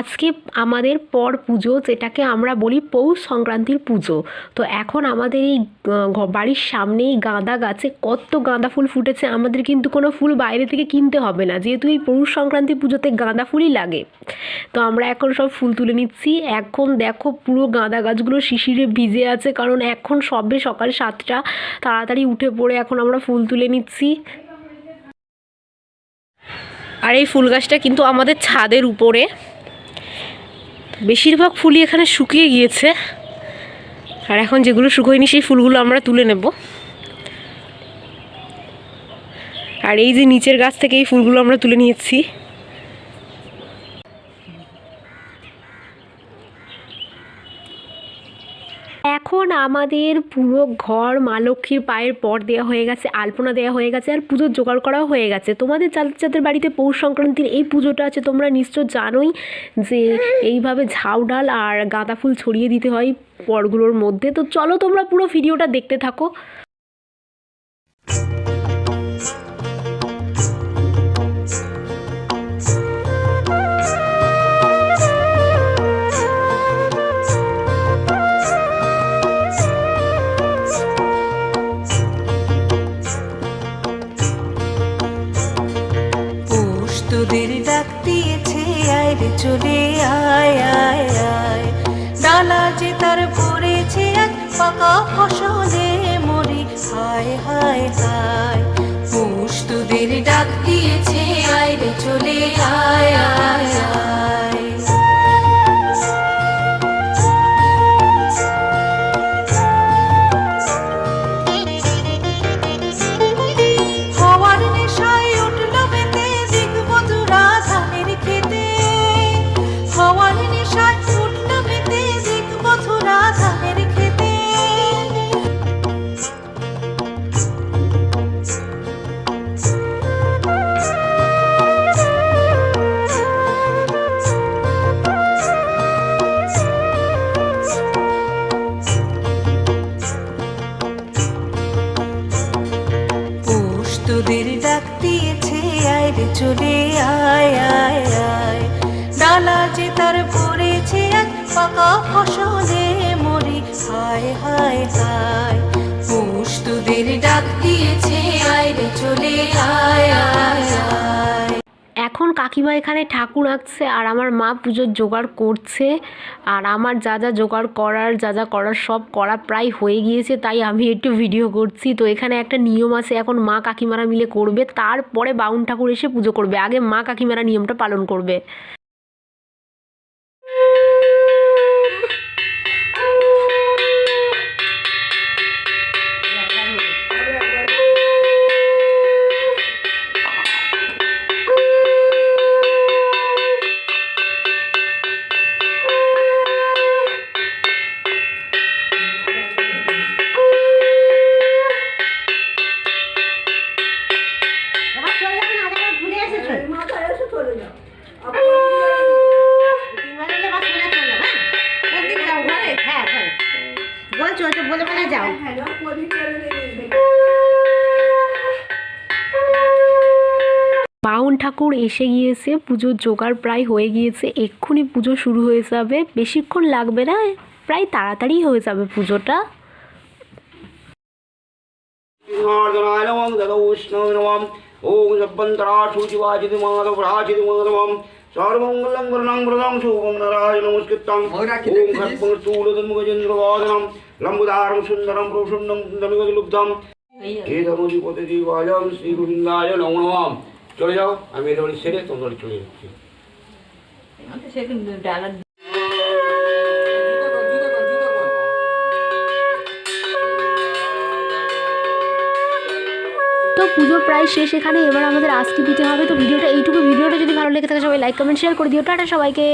আজকে আমাদের পর পুজো, যেটাকে আমরা বলি পৌষ সংক্রান্তির পুজো। তো এখন আমাদের এই বাড়ির সামনেই গাঁদা গাছে কত গাঁদা ফুল ফুটেছে, আমাদের কিন্তু কোনো ফুল বাইরে থেকে কিনতে হবে না। যেহেতু এই পৌষ সংক্রান্তি পুজোতে গাঁদা ফুলই লাগে। তো আমরা এখন সব ফুল তুলে নিচ্ছি। এখন দেখো পুরো গাঁদা গাছগুলো শিশিরে ভিজে আছে, কারণ এখন সবে সকাল সাতটা, তাড়াতাড়ি উঠে পড়ে এখন আমরা ফুল তুলে নিচ্ছি। আর এই ফুল গাছটা কিন্তু আমাদের ছাদের উপরে। বেশিরভাগ ফুলই এখানে শুকিয়ে গিয়েছে। আর এখন যেগুলো শুকোয়নি, সেই ফুলগুলো আমরা তুলে নেব। আর এই যে নিচের গাছ থেকে এই ফুলগুলো আমরা তুলে নিয়েছি। এখন আমাদের পুরো ঘর মা লক্ষ্মীর পায়ের পর দেওয়া হয়ে গেছে, আলপনা দেওয়া হয়ে গেছে, আর পুজোর জোগাড় করাও হয়ে গেছে। তোমাদের যাদের যাদের বাড়িতে পৌষ সংক্রান্তির এই পুজোটা আছে, তোমরা নিশ্চয় জানোই যে এইভাবে ঝাউ ডাল আর গাঁদা ফুল ছড়িয়ে দিতে হয় পরগুলোর মধ্যে। তো চলো তোমরা পুরো ভিডিওটা দেখতে থাকো। তোদের ডাক দিয়েছে, আয় রে চলে আয় আয় আয়। ডালা যে তার পড়েছে, এক পাকা ফসলে মরি। হায় হায় হায়। পুষ তোদের ডাক দিয়েছে চলে আয় আয় আয়। ডালা তার পড়েছে এক পাকা ফসলে মরি। হায় হায় হায়। পৌষ ডাক দিয়েছে, আয় রে চলে আয় আয়। এখন কাকিমা এখানে ঠাকুর আঁকছে আর আমার মা পুজোর জোগাড় করছে আর আমার যা যা জোগাড় করার, যা যা করার সব করা প্রায় হয়ে গিয়েছে, তাই আমি একটু ভিডিও করছি। তো এখানে একটা নিয়ম আছে, এখন মা কাকিমারা মিলে করবে, তারপরে বাউন ঠাকুর এসে পুজো করবে। আগে মা কাকিমারা নিয়মটা পালন করবে। বাউন ঠাকুর এসে গিয়েছে পুজোর জোগাড় প্রায় হয়ে গিয়েছে এক্ষুনি পুজো শুরু হয়ে যাবে বেশিক্ষণ লাগবে না প্রায় তাড়াতাড়ি হয়ে যাবে পুজোটা উষ্ণ ॐ सब्बन्तराशुचिवाचिति माधवराचिति माधवम् सर्वमङ्गलं वरणं वरदं शुभं नराय नमस्कृतं ॐ खड्गं स्थूलतन्मुखचन्द्रवादनं लम्बुदारं सुन्दरं प्रसन्नं कुन्दमिगलुब्धं हेतमधिपति देवालयं শ্রীগোবিন্দায় নমো নমঃ চলে যাও আমি এটা বাড়ি সেরে তোমার বাড়ি চলে যাচ্ছি তো পুজো প্রায় শেষ এখানে। এবার আমাদের আজকে দিতে হবে। তো ভিডিওটা, এইটুকু ভিডিওটা যদি ভালো লেগে থাকে, সবাই লাইক কমেন্ট শেয়ার করে দিও। টাটা সবাইকে।